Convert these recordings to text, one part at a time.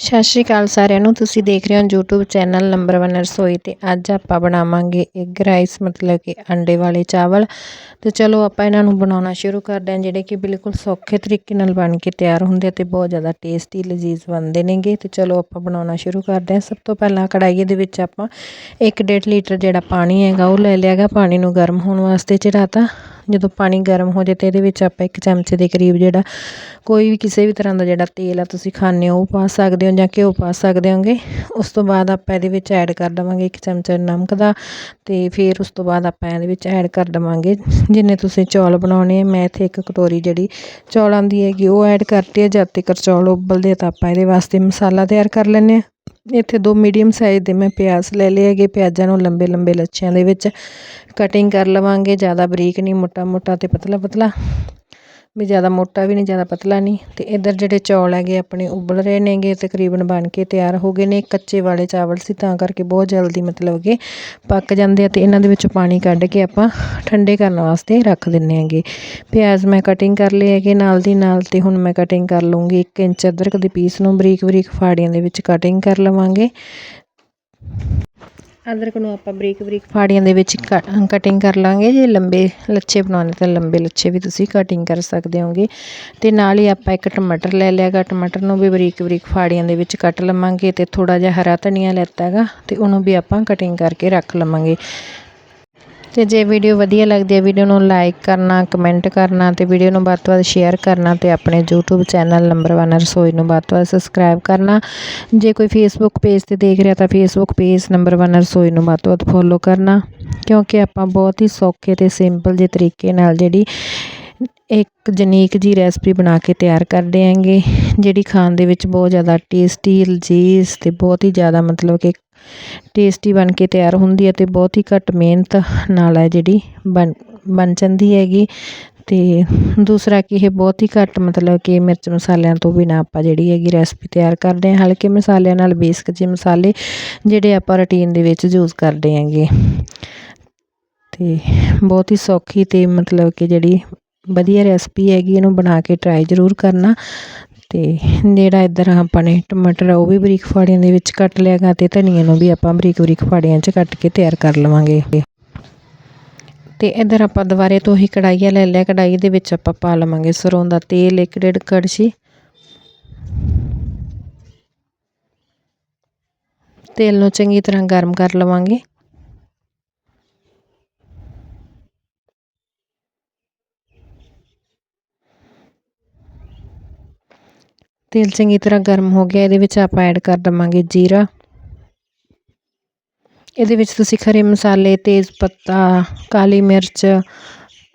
ਸਤਿ ਸ਼੍ਰੀ ਅਕਾਲ ਸਾਰਿਆਂ ਨੂੰ। ਤੁਸੀਂ ਦੇਖ ਰਹੇ ਹੋ YouTube ਚੈਨਲ ਨੰਬਰ 1 ਰਸੋਈ ਤੇ ਅੱਜ ਆਪਾਂ ਬਣਾਵਾਂਗੇ ਐਗ ਰਾਈਸ ਮਤਲਬ ਕਿ ਅੰਡੇ ਵਾਲੇ ਚਾਵਲ। ਤੇ ਚਲੋ ਆਪਾਂ ਇਹਨਾਂ ਨੂੰ ਬਣਾਉਣਾ ਸ਼ੁਰੂ ਕਰਦੇ ਹਾਂ, ਜਿਹੜੇ ਕਿ ਬਿਲਕੁਲ ਸੌਖੇ ਤਰੀਕੇ ਨਾਲ ਬਣ ਕੇ ਤਿਆਰ ਹੁੰਦੇ ਤੇ ਬਹੁਤ ਜ਼ਿਆਦਾ ਟੇਸਟੀ ਲਜ਼ੀਜ਼ ਬਣਦੇ ਨੇਗੇ। ਤੇ ਚਲੋ ਆਪਾਂ ਬਣਾਉਣਾ ਸ਼ੁਰੂ ਕਰਦੇ ਹਾਂ। ਸਭ ਤੋਂ ਪਹਿਲਾਂ ਕੜਾਈ ਦੇ ਵਿੱਚ ਆਪਾਂ 1.5 ਲੀਟਰ ਜਿਹੜਾ ਪਾਣੀ ਹੈਗਾ, ਉਹ ਲੈ ਲਿਆਗਾ ਪਾਣੀ ਨੂੰ ਗਰਮ ਹੋਣ ਵਾਸਤੇ ਚੜਾਤਾ ਜਦੋਂ ਪਾਣੀ ਗਰਮ ਹੋ ਜਾਏ ਤਾਂ ਇਹਦੇ ਵਿੱਚ ਆਪਾਂ ਇੱਕ ਚਮਚੇ ਦੇ ਕਰੀਬ ਜਿਹੜਾ ਕੋਈ ਵੀ ਕਿਸੇ ਵੀ ਤਰ੍ਹਾਂ ਦਾ ਜਿਹੜਾ ਤੇਲ ਆ ਤੁਸੀਂ ਖਾਂਦੇ ਹੋ, ਉਹ ਪਾ ਸਕਦੇ ਹੋ ਜਾਂ ਘਿਓ ਪਾ ਸਕਦੇ ਹੋਗੇ। ਉਸ ਤੋਂ ਬਾਅਦ ਆਪਾਂ ਇਹਦੇ ਵਿੱਚ ਐਡ ਕਰ ਦੇਵਾਂਗੇ ਇੱਕ ਚਮਚਾ ਨਮਕ ਦਾ ਤੇ ਫਿਰ ਉਸ ਤੋਂ ਬਾਅਦ ਆਪਾਂ ਇਹਦੇ ਵਿੱਚ ਐਡ ਕਰ ਦੇਵਾਂਗੇ ਜਿੰਨੇ ਤੁਸੀਂ ਚੌਲ ਬਣਾਉਣੇ ਮੈਂ ਇੱਥੇ ਇੱਕ ਕਟੋਰੀ ਜਿਹੜੀ ਚੌਲਾਂ ਦੀ ਹੈਗੀ, ਉਹ ਐਡ ਕਰਤੀ ਹੈ ਜਦ ਤੱਕ ਚੌਲ ਉਬਲਦੇ ਤਾਂ ਆਪਾਂ ਇਹਦੇ ਵਾਸਤੇ ਮਸਾਲਾ ਤਿਆਰ ਕਰ ਲੈਂਦੇ ਹਾਂ ਇੱਥੇ ਦੋ ਮੀਡੀਅਮ ਸਾਈਜ਼ ਦੇ ਮੈਂ ਪਿਆਜ਼ ਲੈ ਲਏ ਹੈਗੇ, ਪਿਆਜ਼ਾਂ ਨੂੰ ਲੰਬੇ ਲੰਬੇ ਲੱਛਿਆਂ ਦੇ ਵਿੱਚ ਕਟਿੰਗ ਕਰ ਲਵਾਂਗੇ, ਜ਼ਿਆਦਾ ਬਰੀਕ ਨਹੀਂ, ਮੋਟਾ ਮੋਟਾ ਅਤੇ ਪਤਲਾ ਪਤਲਾ। ਵੀ ਜ਼ਿਆਦਾ ਮੋਟਾ ਵੀ ਨਹੀਂ, ਜ਼ਿਆਦਾ ਪਤਲਾ ਨਹੀਂ। ਅਤੇ ਇੱਧਰ ਜਿਹੜੇ ਚੌਲ ਹੈਗੇ ਆਪਣੇ ਉਬਲ ਰਹੇ ਨੇਗੇ, ਤਕਰੀਬਨ ਬਣ ਕੇ ਤਿਆਰ ਹੋ ਗਏ ਨੇ। ਕੱਚੇ ਵਾਲੇ ਚਾਵਲ ਸੀ, ਤਾਂ ਕਰਕੇ ਬਹੁਤ ਜਲਦੀ ਮਤਲਬ ਕਿ ਪੱਕ ਜਾਂਦੇ ਆ ਅਤੇ ਇਹਨਾਂ ਦੇ ਵਿੱਚੋਂ ਪਾਣੀ ਕੱਢ ਕੇ ਆਪਾਂ ਠੰਡੇ ਕਰਨ ਵਾਸਤੇ ਰੱਖ ਦਿੰਨੇ ਹੈਗੇ। ਪਿਆਜ਼ ਮੈਂ ਕਟਿੰਗ ਕਰ ਲਏ ਹੈਗੇ ਨਾਲ ਦੀ ਨਾਲ ਤੇ ਹੁਣ ਮੈਂ ਕਟਿੰਗ ਕਰ ਲੂੰਗੀ 1 ਇੰਚ ਅਦਰਕ ਦੇ ਪੀਸ ਨੂੰ ਬਰੀਕ ਬਰੀਕ ਫਾੜੀਆਂ ਦੇ ਵਿੱਚ ਕਟਿੰਗ ਕਰ ਲਵਾਂਗੇ। ਅਦਰਕ ਨੂੰ ਆਪਾਂ ਬਰੀਕ ਬਰੀਕ ਫਾੜੀਆਂ ਦੇ ਵਿੱਚ ਕਟਿੰਗ ਕਰ ਲਾਂਗੇ। ਜੇ ਲੰਬੇ ਲੱਛੇ ਬਣਾਉਣੇ ਤਾਂ ਲੰਬੇ ਲੱਛੇ ਵੀ ਤੁਸੀਂ ਕਟਿੰਗ ਕਰ ਸਕਦੇ ਹੋਗੇ। ਤੇ ਨਾਲ ਹੀ ਆਪਾਂ ਇੱਕ ਟਮਾਟਰ ਲੈ ਲਿਆਗਾ ਟਮਾਟਰ ਨੂੰ ਵੀ ਬਰੀਕ ਬਰੀਕ ਫਾੜੀਆਂ ਦੇ ਵਿੱਚ ਕੱਟ ਲਵਾਂਗੇ ਤੇ ਥੋੜਾ ਜਿਹਾ ਹਰਾ ਧਨੀਆ ਲੈਤਾ ਹੈਗਾ ਤੇ ਉਹਨੂੰ ਵੀ ਆਪਾਂ ਕਟਿੰਗ ਕਰਕੇ ਰੱਖ ਲਵਾਂਗੇ। ਤੇ ਜੇ ਵੀਡੀਓ ਵਧੀਆ ਲੱਗਦੀ ਹੈ, ਵੀਡੀਓ ਨੂੰ ਲਾਈਕ ਕਰਨਾ ਕਮੈਂਟ ਕਰਨਾ ਤੇ ਵੀਡੀਓ ਨੂੰ ਵੱਧ ਤੋਂ ਵੱਧ ਸ਼ੇਅਰ ਕਰਨਾ ਤੇ ਆਪਣੇ YouTube ਚੈਨਲ ਨੰਬਰ 1 ਰਸੋਈ ਨੂੰ ਵੱਧ ਤੋਂ ਵੱਧ ਸਬਸਕ੍ਰਾਈਬ ਕਰਨਾ। ਜੇ ਕੋਈ Facebook ਪੇਜ ਤੇ ਦੇਖ ਰਿਹਾ ਤਾਂ Facebook ਪੇਜ ਨੰਬਰ 1 ਰਸੋਈ ਨੂੰ ਵੱਧ ਤੋਂ ਵੱਧ ਫੋਲੋ ਕਰਨਾ। ਕਿਉਂਕਿ ਆਪਾਂ ਬਹੁਤ ਹੀ ਸੌਖੇ ਤੇ ਸਿੰਪਲ ਜਿਹੇ ਤਰੀਕੇ ਨਾਲ ਜਿਹੜੀ ਇੱਕ ਜਨੀਕ ਜੀ ਰੈਸਪੀ ਬਣਾ ਕੇ ਤਿਆਰ ਕਰਦੇ ਆਂਗੇ ਜਿਹੜੀ ਖਾਣ ਦੇ ਵਿੱਚ ਬਹੁਤ ਜ਼ਿਆਦਾ ਟੇਸਟੀ ਲਜੀਜ਼ ਤੇ ਬਹੁਤ ਹੀ ਜ਼ਿਆਦਾ ਮਤਲਬ ਕਿ ਟੇਸਟੀ ਬਣ ਕੇ ਤਿਆਰ ਹੁੰਦੀ ਹੈ ਤੇ ਬਹੁਤ ਹੀ ਘੱਟ ਮਿਹਨਤ ਨਾਲ ਹੈ ਜਿਹੜੀ ਬਣ ਬਣ ਜਾਂਦੀ ਹੈਗੀ। ਤੇ ਦੂਸਰਾ ਕਿ ਇਹ ਬਹੁਤ ਹੀ ਘੱਟ ਮਤਲਬ ਕਿ ਮਿਰਚ ਮਸਾਲਿਆਂ ਤੋਂ ਬਿਨਾ ਆਪਾਂ ਜਿਹੜੀ ਹੈਗੀ ਰੈਸਪੀ ਤਿਆਰ ਕਰਦੇ ਹਾਂ। ਹਲਕੇ ਮਸਾਲਿਆਂ ਨਾਲ ਬੇਸਿਕ ਜਿਹੇ ਮਸਾਲੇ ਜਿਹੜੇ ਆਪਾਂ ਰੁਟੀਨ ਦੇ ਵਿੱਚ ਯੂਜ਼ ਕਰਦੇ ਆਂਗੇ ਤੇ ਬਹੁਤ ਹੀ ਸੌਖੀ ਤੇ ਮਤਲਬ ਕਿ ਜਿਹੜੀ ਵਧੀਆ ਰੈਸਪੀ ਹੈਗੀ, ਇਹਨੂੰ ਬਣਾ ਕੇ ਟਰਾਈ ਜ਼ਰੂਰ ਕਰਨਾ। ਅਤੇ ਜਿਹੜਾ ਇੱਧਰ ਆਪਾਂ ਨੇ ਟਮਾਟਰ ਉਹ ਵੀ ਬਰੀਕ ਫਾੜੀਆਂ ਦੇ ਵਿੱਚ ਕੱਟ ਲਿਆ ਗਾ ਅਤੇ ਧਨੀਆ ਨੂੰ ਵੀ ਆਪਾਂ ਬਰੀਕ ਬਰੀਕ ਫਾੜੀਆਂ 'ਚ ਕੱਟ ਕੇ ਤਿਆਰ ਕਰ ਲਵਾਂਗੇ। ਤੇ ਇੱਧਰ ਆਪਾਂ ਦੁਬਾਰੇ ਤੋਂ ਹੀ ਕੜਾਈਆ ਲੈ ਲਿਆ ਕੜਾਈ ਦੇ ਵਿੱਚ ਆਪਾਂ ਪਾ ਲਵਾਂਗੇ ਸਰੋਂ ਦਾ ਤੇਲ, ਇੱਕ ਡੇਢ ਕੜਛੀ। ਤੇਲ ਨੂੰ ਚੰਗੀ ਤਰ੍ਹਾਂ ਗਰਮ ਕਰ ਲਵਾਂਗੇ। ਤੇਲ ਚੰਗੀ ਤਰ੍ਹਾਂ ਗਰਮ ਹੋ ਗਿਆ, ਇਹਦੇ ਵਿੱਚ ਆਪਾਂ ਐਡ ਕਰ ਦਵਾਂਗੇ ਜੀਰਾ। ਇਹਦੇ ਵਿੱਚ ਤੁਸੀਂ ਖਰੇ ਮਸਾਲੇ ਤੇਜ਼ ਪੱਤਾ ਕਾਲੀ ਮਿਰਚ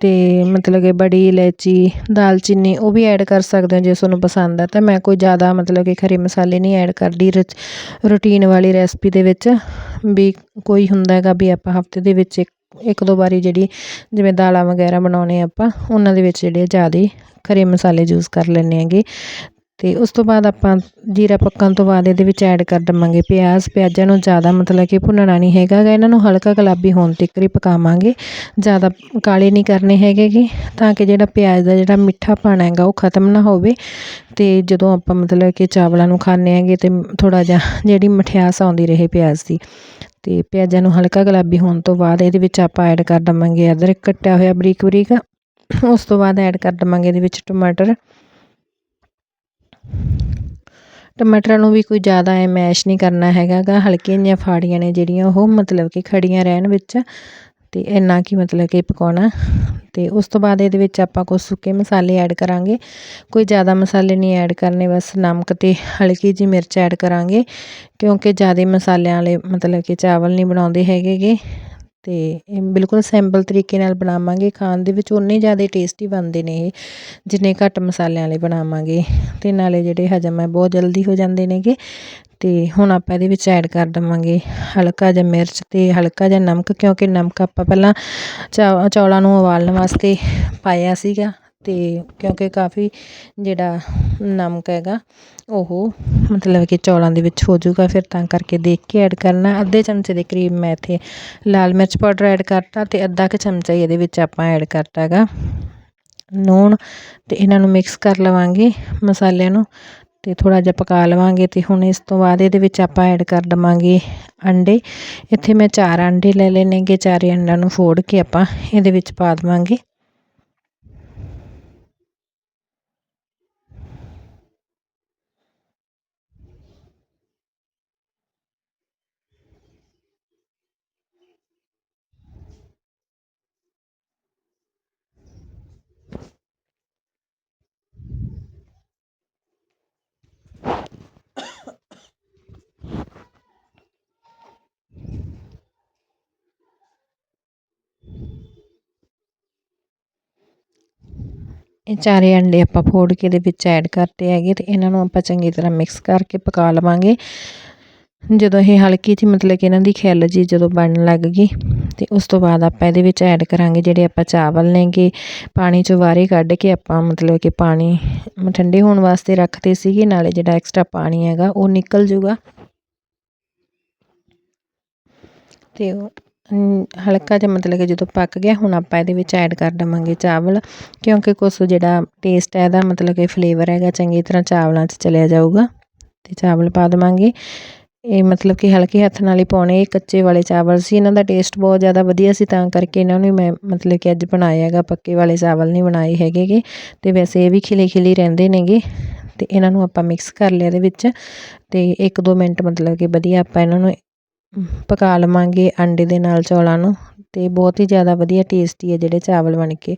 ਤੇ ਮਤਲਬ ਕਿ ਬੜੀ ਇਲਾਇਚੀ, ਦਾਲਚੀਨੀ, ਉਹ ਵੀ ਐਡ ਕਰ ਸਕਦੇ ਹੋ ਜੇ ਤੁਹਾਨੂੰ ਪਸੰਦ ਹੈ ਤਾਂ ਮੈਂ ਕੋਈ ਜ਼ਿਆਦਾ ਮਤਲਬ ਕਿ ਖਰੇ ਮਸਾਲੇ ਨਹੀਂ ਐਡ ਕਰਦੀ ਰੂਟੀਨ ਵਾਲੀ ਰੈਸਪੀ ਦੇ ਵਿੱਚ। ਵੀ ਕੋਈ ਹੁੰਦਾ ਹੈਗਾ ਵੀ ਆਪਾਂ ਹਫ਼ਤੇ ਦੇ ਵਿੱਚ ਇੱਕ ਦੋ ਵਾਰੀ ਜਿਹੜੀ ਜਿਵੇਂ ਦਾਲਾਂ ਵਗੈਰਾ ਬਣਾਉਣੇ ਆਪਾਂ, ਉਹਨਾਂ ਦੇ ਵਿੱਚ ਜਿਹੜੇ ਜ਼ਿਆਦਾ ਖਰੇ ਮਸਾਲੇ ਯੂਜ਼ ਕਰ ਲੈਣੇ ਹੈਗੇ। ਤੇ ਉਸ ਤੋਂ ਬਾਅਦ ਆਪਾਂ ਜੀਰਾ ਪੱਕਣ ਤੋਂ ਬਾਅਦ ਇਹਦੇ ਵਿੱਚ ਐਡ ਕਰ ਦਵਾਂਗੇ ਪਿਆਜ਼। ਪਿਆਜ਼ਾਂ ਨੂੰ ਜ਼ਿਆਦਾ ਮਤਲਬ ਕਿ ਭੁੰਨਣਾ ਨਹੀਂ ਹੈਗਾ ਇਹਨਾਂ ਨੂੰ ਹਲਕਾ ਗੁਲਾਬੀ ਹੋਣ ਤੱਕ ਹੀ ਪਕਾਵਾਂਗੇ। ਜ਼ਿਆਦਾ ਕਾਲੇ ਨਹੀਂ ਕਰਨੇ ਹੈਗੇਗੇ ਤਾਂ ਕਿ ਜਿਹੜਾ ਪਿਆਜ਼ ਦਾ ਜਿਹੜਾ ਮਿੱਠਾ ਪਾਣਾ ਹੈਗਾ ਉਹ ਖਤਮ ਨਾ ਹੋਵੇ। ਤੇ ਜਦੋਂ ਆਪਾਂ ਮਤਲਬ ਕਿ ਚਾਵਲਾਂ ਨੂੰ ਖਾਣੇ ਆਂਗੇ ਤੇ ਥੋੜਾ ਜਿਹਾ ਜਿਹੜੀ ਮਠਿਆਸ ਆਉਂਦੀ ਰਹੇ ਪਿਆਜ਼ ਦੀ। ਤੇ ਪਿਆਜ਼ਾਂ ਨੂੰ ਹਲਕਾ ਗੁਲਾਬੀ ਹੋਣ ਤੋਂ ਬਾਅਦ ਇਹਦੇ ਵਿੱਚ ਆਪਾਂ ਐਡ ਕਰ ਦਵਾਂਗੇ ਅਦਰਕ। ਕੱਟਿਆ ਹੋਇਆ ਬਰੀਕ ਬਰੀਕ ਉਸ ਤੋਂ ਬਾਅਦ ਐਡ ਕਰ ਦਵਾਂਗੇ ਇਹਦੇ ਵਿੱਚ ਟਮਾਟਰ। ਟਮਾਟਰਾਂ ਨੂੰ ਵੀ ਕੋਈ ਜ਼ਿਆਦਾ ਐ ਮੈਸ਼ ਨਹੀਂ ਕਰਨਾ ਹੈਗਾ ਗਾ ਹਲਕੀਆਂ ਜਿਹੀਆਂ ਫਾੜੀਆਂ ਨੇ ਜਿਹੜੀਆਂ, ਉਹ ਮਤਲਬ ਕਿ ਖੜੀਆਂ ਰਹਿਣ ਵਿੱਚ। ਤੇ ਇੰਨਾ ਕੀ ਮਤਲਬ ਕਿ ਪਕਾਉਣਾ। ਤੇ ਉਸ ਤੋਂ ਬਾਅਦ ਇਹਦੇ ਵਿੱਚ ਆਪਾਂ ਕੁਝ ਸੁੱਕੇ ਮਸਾਲੇ ਐਡ ਕਰਾਂਗੇ। ਕੋਈ ਜ਼ਿਆਦਾ ਮਸਾਲੇ ਨਹੀਂ ਐਡ ਕਰਨੇ, ਬਸ ਨਮਕ ਤੇ ਹਲਕੀ ਜੀ ਮਿਰਚ ਐਡ ਕਰਾਂਗੇ। ਕਿਉਂਕਿ ਜ਼ਿਆਦਾ ਮਸਾਲਿਆਂ ਵਾਲੇ ਮਤਲਬ ਕਿ ਚਾਵਲ ਨਹੀਂ ਬਣਾਉਂਦੇ ਹੈਗੇਗੇ। ਅਤੇ ਇਹ ਬਿਲਕੁਲ ਸਿੰਪਲ ਤਰੀਕੇ ਨਾਲ ਬਣਾਵਾਂਗੇ। ਖਾਣ ਦੇ ਵਿੱਚ ਉਨੇ ਜ਼ਿਆਦਾ ਟੇਸਟੀ ਬਣਦੇ ਨੇ ਇਹ, ਜਿੰਨੇ ਘੱਟ ਮਸਾਲਿਆਂ ਵਾਲੇ ਬਣਾਵਾਂਗੇ। ਅਤੇ ਨਾਲੇ ਜਿਹੜੇ ਹਜਮ ਹੈ, ਬਹੁਤ ਜਲਦੀ ਹੋ ਜਾਂਦੇ ਨੇਗੇ। ਅਤੇ ਹੁਣ ਆਪਾਂ ਇਹਦੇ ਵਿੱਚ ਐਡ ਕਰ ਦੇਵਾਂਗੇ ਹਲਕਾ ਜਿਹਾ ਮਿਰਚ ਅਤੇ ਹਲਕਾ ਜਿਹਾ ਨਮਕ, ਕਿਉਂਕਿ ਨਮਕ ਆਪਾਂ ਪਹਿਲਾਂ ਚੌਲਾਂ ਨੂੰ ਉਬਾਲਣ ਵਾਸਤੇ ਪਾਇਆ ਸੀਗਾ। ਤੇ ਕਿਉਂਕਿ ਕਾਫੀ ਜਿਹੜਾ ਨਮਕ ਹੈਗਾ, ਉਹ ਮਤਲਬ ਕਿ ਚੌਲਾਂ ਦੇ ਵਿੱਚ ਹੋ ਜਾਊਗਾ ਫਿਰ ਤਾਂ ਕਰਕੇ ਦੇਖ ਕੇ ਐਡ ਕਰਨਾ। ਅੱਧੇ ਚਮਚੇ ਦੇ ਕਰੀਬ ਮੈਂ ਇੱਥੇ ਲਾਲ ਮਿਰਚ ਪਾਊਡਰ ਐਡ ਕਰਤਾ ਅਤੇ ਅੱਧਾ ਕੁ ਚਮਚਾ ਹੀ ਇਹਦੇ ਵਿੱਚ ਆਪਾਂ ਐਡ ਕਰਤਾ ਹੈਗਾ। ਨੂਣ ਅਤੇ ਇਹਨਾਂ ਨੂੰ ਮਿਕਸ ਕਰ ਲਵਾਂਗੇ ਮਸਾਲਿਆਂ ਨੂੰ ਤੇ ਥੋੜਾ ਜਿਹਾ ਪਕਾ ਲਵਾਂਗੇ ਤੇ ਹੁਣ ਇਸ ਤੋਂ ਬਾਅਦ ਇਹਦੇ ਵਿੱਚ ਆਪਾਂ ਐਡ ਕਰ ਦਵਾਂਗੇ ਅੰਡੇ। ਇੱਥੇ ਮੈਂ ਚਾਰ ਅੰਡੇ ਲੈ ਲਏ ਨੇਗੇ, ਚਾਰੇ ਅੰਡਿਆਂ ਨੂੰ ਫੋੜ ਕੇ ਆਪਾਂ ਇਹਦੇ ਵਿੱਚ ਪਾ ਦਵਾਂਗੇ। ਇਹ ਚਾਰੇ ਅੰਡੇ ਆਪਾਂ ਫੋੜ ਕੇ ਇਹਦੇ ਵਿੱਚ ਐਡ ਕਰਤੇ ਹੈਗੇ ਤੇ ਇਹਨਾਂ ਨੂੰ ਆਪਾਂ ਚੰਗੀ ਤਰ੍ਹਾਂ ਮਿਕਸ ਕਰਕੇ ਪਕਾ ਲਵਾਂਗੇ। ਜਦੋਂ ਇਹ ਹਲਕੀ ਜਿਹੀ ਮਤਲਬ ਕਿ ਇਹਨਾਂ ਦੀ ਖਿੱਲ ਜੀ ਜਦੋਂ ਬਣਨ ਲੱਗ ਗਈ ਤੇ ਉਸ ਤੋਂ ਬਾਅਦ ਆਪਾਂ ਇਹਦੇ ਵਿੱਚ ਐਡ ਕਰਾਂਗੇ ਜਿਹੜੇ ਆਪਾਂ ਚਾਵਲ ਨੇਗੇ। ਪਾਣੀ ਚੋਂ ਬਾਹਰੇ ਕੱਢ ਕੇ ਆਪਾਂ ਮਤਲਬ ਕਿ ਪਾਣੀ ਠੰਡੇ ਹੋਣ ਵਾਸਤੇ ਰੱਖਦੇ ਸੀਗੇ, ਨਾਲੇ ਜਿਹੜਾ ਐਕਸਟਰਾ ਪਾਣੀ ਹੈਗਾ ਉਹ ਨਿਕਲ ਜੂਗਾ। ਤੇ ਹਲਕਾ ਜਿਹਾ ਮਤਲਬ ਕਿ ਜਦੋਂ ਪੱਕ ਗਿਆ, ਹੁਣ ਆਪਾਂ ਇਹਦੇ ਵਿੱਚ ਐਡ ਕਰ ਦਵਾਂਗੇ ਚਾਵਲ, ਕਿਉਂਕਿ ਕੁਛ ਜਿਹੜਾ ਟੇਸਟ ਹੈ ਇਹਦਾ ਮਤਲਬ ਕਿ ਫਲੇਵਰ ਹੈਗਾ, ਚੰਗੀ ਤਰ੍ਹਾਂ ਚਾਵਲਾਂ 'ਚ ਚਲਿਆ ਜਾਊਗਾ ਤੇ ਚਾਵਲ ਪਾ ਦਵਾਂਗੇ। ਇਹ ਮਤਲਬ ਕਿ ਹਲਕੇ ਹੱਥ ਨਾਲ ਹੀ ਪਾਉਣੇ, ਇਹ ਕੱਚੇ ਵਾਲੇ ਚਾਵਲ ਸੀ, ਇਹਨਾਂ ਦਾ ਟੇਸਟ ਬਹੁਤ ਜ਼ਿਆਦਾ ਵਧੀਆ ਸੀ, ਤਾਂ ਕਰਕੇ ਇਹਨਾਂ ਨੂੰ ਮੈਂ ਮਤਲਬ ਕਿ ਅੱਜ ਬਣਾਇਆ ਹੈਗਾ, ਪੱਕੇ ਵਾਲੇ ਚਾਵਲ ਨਹੀਂ ਬਣਾਏ ਹੈਗੇਗੇ ਤੇ ਵੈਸੇ ਇਹ ਵੀ ਖਿਲੇ ਖਿਲੇ ਰਹਿੰਦੇ ਨੇਗੇ ਤੇ ਇਹਨਾਂ ਨੂੰ ਆਪਾਂ ਮਿਕਸ ਕਰ ਲਿਆ ਇਹਦੇ ਵਿੱਚ ਤੇ 1-2 ਮਿੰਟ ਮਤਲਬ ਕਿ ਵਧੀਆ ਆਪਾਂ ਇਹਨਾਂ ਨੂੰ ਪਕਾ ਲਵਾਂਗੇ ਅੰਡੇ ਦੇ ਨਾਲ ਚੌਲਾਂ ਨੂੰ ਅਤੇ ਬਹੁਤ ਹੀ ਜ਼ਿਆਦਾ ਵਧੀਆ ਟੇਸਟੀ ਹੈ ਜਿਹੜੇ ਚਾਵਲ ਬਣ ਕੇ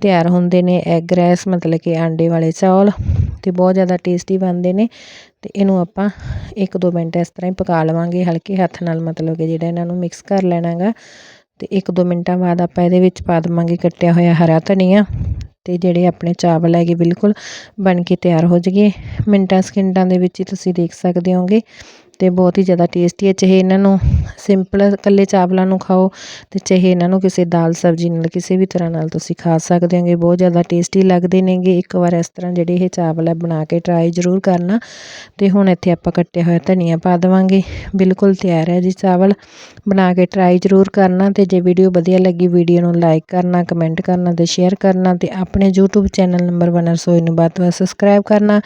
ਤਿਆਰ ਹੁੰਦੇ ਨੇ ਐਗ ਰੈਸ ਮਤਲਬ ਕਿ ਆਂਡੇ ਵਾਲੇ ਚੌਲ ਅਤੇ ਬਹੁਤ ਜ਼ਿਆਦਾ ਟੇਸਟੀ ਬਣਦੇ ਨੇ ਅਤੇ ਇਹਨੂੰ ਆਪਾਂ 1-2 ਮਿੰਟ ਇਸ ਤਰ੍ਹਾਂ ਹੀ ਪਕਾ ਲਵਾਂਗੇ, ਹਲਕੇ ਹੱਥ ਨਾਲ ਮਤਲਬ ਕਿ ਜਿਹੜਾ ਇਹਨਾਂ ਨੂੰ ਮਿਕਸ ਕਰ ਲੈਣਾ ਗਾ ਅਤੇ ਇੱਕ ਦੋ ਮਿੰਟਾਂ ਬਾਅਦ ਆਪਾਂ ਇਹਦੇ ਵਿੱਚ ਪਾ ਦੇਵਾਂਗੇ ਕੱਟਿਆ ਹੋਇਆ ਹਰਾ ਧਨੀਆ ਅਤੇ ਜਿਹੜੇ ਆਪਣੇ ਚਾਵਲ ਹੈਗੇ ਬਿਲਕੁਲ ਬਣ ਕੇ ਤਿਆਰ ਹੋ ਜਗੇ ਮਿੰਟਾਂ ਸਕਿੰਟਾਂ ਦੇ ਵਿੱਚ ਹੀ ਤੁਸੀਂ ਦੇਖ ਸਕਦੇ ਹੋਗੇ। ਤੇ ਬਹੁਤ ਹੀ ਜ਼ਿਆਦਾ ਟੇਸਟੀ ਹੈ। ਚਾਹੇ ਇਹਨਾਂ ਨੂੰ ਸਿੰਪਲ ਇਕੱਲੇ ਚਾਵਲਾਂ ਨੂੰ ਖਾਓ ਤੇ ਚਾਹੇ ਇਹਨਾਂ ਨੂੰ ਕਿਸੇ ਦਾਲ ਸਬਜ਼ੀ ਨਾਲ ਕਿਸੇ ਵੀ ਤਰ੍ਹਾਂ ਨਾਲ ਤੁਸੀਂ ਖਾ ਸਕਦੇ ਹੋਗੇ। ਬਹੁਤ ਜ਼ਿਆਦਾ ਟੇਸਟੀ ਲੱਗਦੇ ਨੇਗੇ। ਇੱਕ ਵਾਰ ਇਸ ਤਰ੍ਹਾਂ ਜਿਹੜੇ ਇਹ ਚਾਵਲ ਹੈ ਬਣਾ ਕੇ ਟਰਾਈ ਜ਼ਰੂਰ ਕਰਨਾ ਤੇ ਹੁਣ ਇੱਥੇ ਆਪਾਂ ਕੱਟਿਆ ਹੋਇਆ ਧਨੀਆ ਪਾ ਦੇਵਾਂਗੇ। ਬਿਲਕੁਲ ਤਿਆਰ ਹੈ ਜੀ ਚਾਵਲ। ਬਣਾ ਕੇ ਟਰਾਈ ਜ਼ਰੂਰ ਕਰਨਾ ਤੇ ਜੇ ਵੀਡੀਓ ਵਧੀਆ ਲੱਗੀ ਵੀਡੀਓ ਨੂੰ ਲਾਈਕ ਕਰਨਾ ਕਮੈਂਟ ਕਰਨਾ ਤੇ ਸ਼ੇਅਰ ਕਰਨਾ ਤੇ ਆਪਣੇ YouTube ਚੈਨਲ ਨੰਬਰ 1 ਰਸੋਈ ਨੂੰ ਬਾਤ ਬਾਤ ਸਬਸਕ੍ਰਾਈਬ ਕਰਨਾ।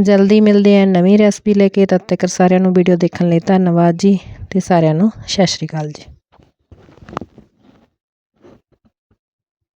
ਜਲਦੀ ਮਿਲਦੇ ਆ ਨਵੀਂ ਰੈਸਪੀ ਲੈ ਕੇ। ਤਦ ਤੱਕ ਸਾਰਿਆਂ ਨੂੰ ਵੀਡੀਓ ਵੀਡੀਓ ਦੇਖਣ ਲਈ ਧੰਨਵਾਦ ਜੀ ਤੇ ਸਾਰਿਆਂ ਨੂੰ ਸਤਿ ਸ਼੍ਰੀ ਅਕਾਲ ਜੀ।